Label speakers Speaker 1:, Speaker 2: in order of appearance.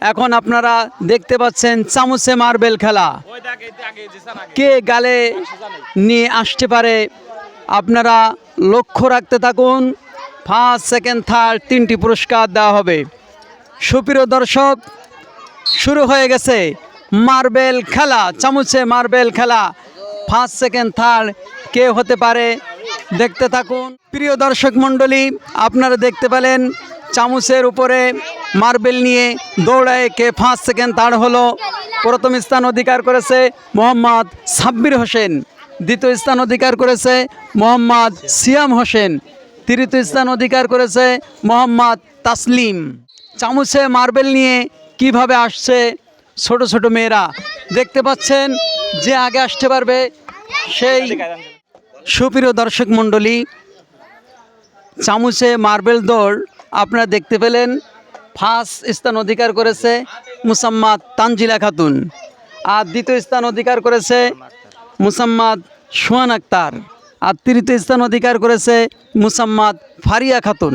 Speaker 1: এখন আপনারা দেখতে পাচ্ছেন চামচে মার্বেল খেলা। কে গালে নিয়ে আসতে পারে, আপনারা লক্ষ্য রাখতে থাকুন। ফার্স্ট, সেকেন্ড, থার্ড তিনটি পুরস্কার দেওয়া হবে। সুপ্রিয় দর্শক, শুরু হয়ে গেছে মার্বেল খেলা, চামচে মার্বেল খেলা। ফার্স্ট, সেকেন্ড, থার্ড কে হতে পারে, দেখতে থাকুন। প্রিয় দর্শক মণ্ডলী, আপনারা দেখতে পেলেন চামচের উপরে মার্বেল নিয়ে দৌড়ায় কে ফার্স্ট সেকেন্ড তার হলো। প্রথম স্থান অধিকার করেছে মোহাম্মদ সাব্বির হোসেন। দ্বিতীয় স্থান অধিকার করেছে মোহাম্মদ সিয়াম হোসেন। তৃতীয় স্থান অধিকার করেছে মোহাম্মদ তাসলিম। চামচে মার্বেল নিয়ে কীভাবে আসছে ছোট ছোট মেয়েরা? দেখতে পাচ্ছেন যে আগে আসতে পারবে সেই সুপ্রিয় দর্শক মণ্ডলী, চামচে মার্বেল দৌড় আপনারা দেখতে পেলেন, ফার্স্ট স্থান অধিকার করেছে মুসাম্মাদ তানজিলা খাতুন। আর দ্বিতীয় স্থান অধিকার করেছে মুসাম্মাদ সোহান আক্তার। আর তৃতীয় স্থান অধিকার করেছে মুসাম্মাদ ফারিয়া খাতুন।